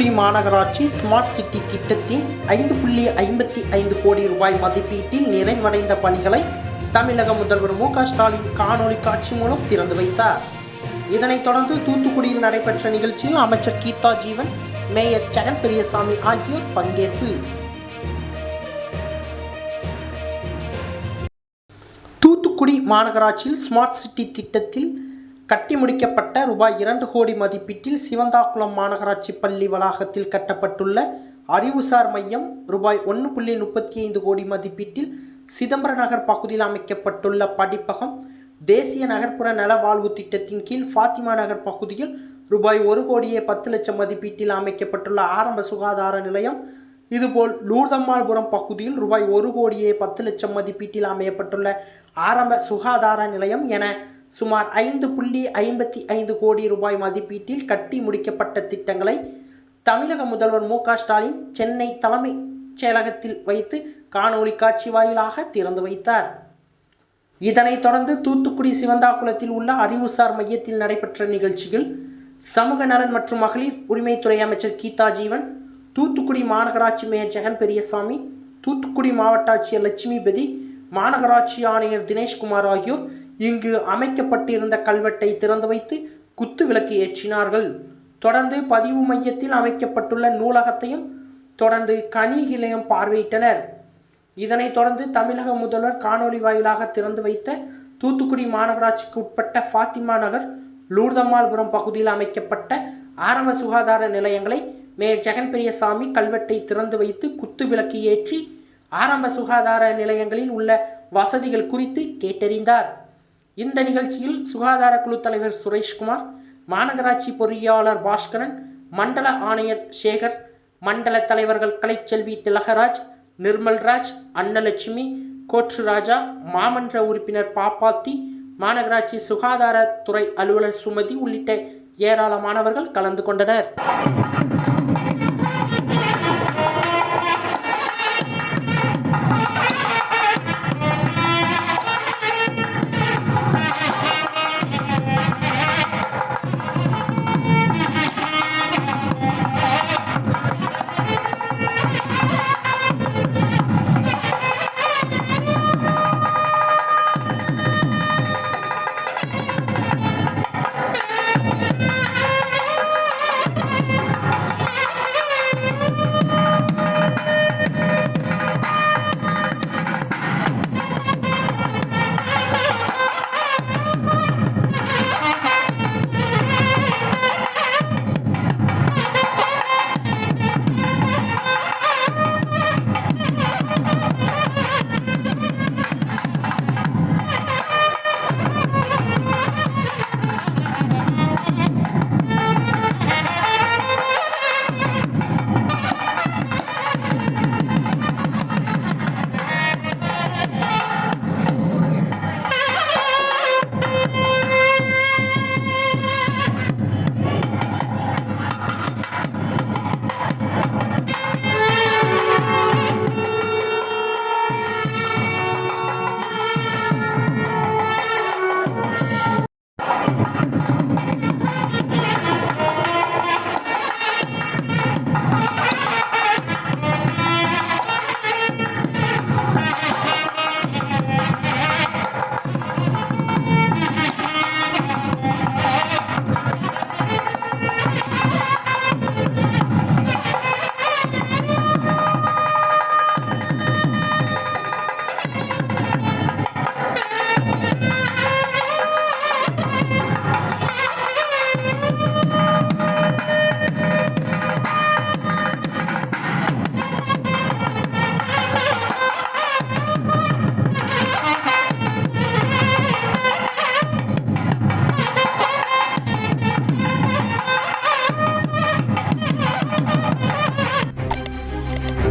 தூத்துக்குடி மாநகராட்சி smart city திட்டத்தின் ஐந்து புள்ளி ஐம்பத்தி ஐந்து கோடி ரூபாய் மதிப்பீட்டில் நிறைவடைந்த பணிகளை தமிழக முதல்வர் மு ஸ்டாலின் காணொளி காட்சி மூலம் திறந்து வைத்தார். இதனைத் தொடர்ந்து தூத்துக்குடியில் நடைபெற்ற நிகழ்ச்சியில் அமைச்சர் கீதா ஜீவன் மேயர் ஜெகன் பெரியசாமி ஆகியோர் பங்கேற்பு. தூத்துக்குடி மாநகராட்சியில் ஸ்மார்ட் சிட்டி திட்டத்தில் கட்டி முடிக்கப்பட்ட ரூபாய் இரண்டு கோடி மதிப்பீட்டில் சிவந்தாக்குளம் மாநகராட்சி பள்ளி வளாகத்தில் கட்டப்பட்டுள்ள அறிவுசார் மையம் ரூபாய் ஒன்று புள்ளி முப்பத்தி ஐந்து கோடி மதிப்பீட்டில் சிதம்பர நகர் பகுதியில் அமைக்கப்பட்டுள்ள படிப்பகம் தேசிய நகர்ப்புற நல வாழ்வு திட்டத்தின் கீழ் ஃபாத்திமா நகர் பகுதியில் ரூபாய் ஒரு கோடியே பத்து லட்சம் மதிப்பீட்டில் அமைக்கப்பட்டுள்ள ஆரம்ப சுகாதார நிலையம். இதுபோல் லூர்தம்மாள்புரம் பகுதியில் ரூபாய் ஒரு கோடியே பத்து லட்சம் மதிப்பீட்டில் அமையப்பட்டுள்ள ஆரம்ப சுகாதார நிலையம் என சுமார் ஐந்து புள்ளி ஐம்பத்தி ஐந்து கோடி ரூபாய் மதிப்பீட்டில் கட்டி முடிக்கப்பட்ட திட்டங்களை தமிழக முதல்வர் மு ஸ்டாலின் சென்னை தலைமைச் செயலகத்தில் வைத்து காணொளி காட்சி வாயிலாக திறந்து வைத்தார். இதனைத் தொடர்ந்து தூத்துக்குடி சிவந்தாக்குளத்தில் உள்ள அறிவுசார் மையத்தில் நடைபெற்ற நிகழ்ச்சியில் சமூக நலன் மற்றும் மகளிர் உரிமைத்துறை அமைச்சர் கீதா ஜீவன் தூத்துக்குடி மாநகராட்சி மேயர் ஜெகன் பெரியசாமி தூத்துக்குடி மாவட்ட ஆட்சியர் லட்சுமிபதி மாநகராட்சி ஆணையர் தினேஷ்குமார் ஆகியோர் இங்கு அமைக்கப்பட்டிருந்த கல்வெட்டை திறந்து வைத்து குத்து விளக்கு ஏற்றினார்கள். தொடர்ந்து பதிவு மையத்தில் அமைக்கப்பட்டுள்ள நூலகத்தையும் தொடர்ந்து கனிகிலையும் பார்வையிட்டனர். இதனைத் தொடர்ந்து தமிழக முதல்வர் காணொலி வாயிலாக திறந்து வைத்த தூத்துக்குடி மாநகராட்சிக்கு உட்பட்ட ஃபாத்திமா நகர் லூர்தம்மாள்புரம் பகுதியில் அமைக்கப்பட்ட ஆரம்ப சுகாதார நிலையங்களை மேயர் ஜெகன் பெரியசாமி கல்வெட்டை திறந்து வைத்து குத்து விளக்கு ஏற்றி ஆரம்ப சுகாதார நிலையங்களில் உள்ள வசதிகள் குறித்து கேட்டறிந்தார். இந்த நிகழ்ச்சியில் சுகாதார குழு தலைவர் சுரேஷ்குமார் மாநகராட்சி பொறியாளர் பாஸ்கரன் மண்டல ஆணையர் சேகர் மண்டல தலைவர்கள் கலைச்செல்வி திலகராஜ் நிர்மல்ராஜ் அன்னலட்சுமி கோட்ருராஜா மாமன்ற உறுப்பினர் பாப்பாத்தி மாநகராட்சி சுகாதாரத்துறை அலுவலர் சுமதி உள்ளிட்ட ஏராளமானவர்கள் கலந்து கொண்டனர்.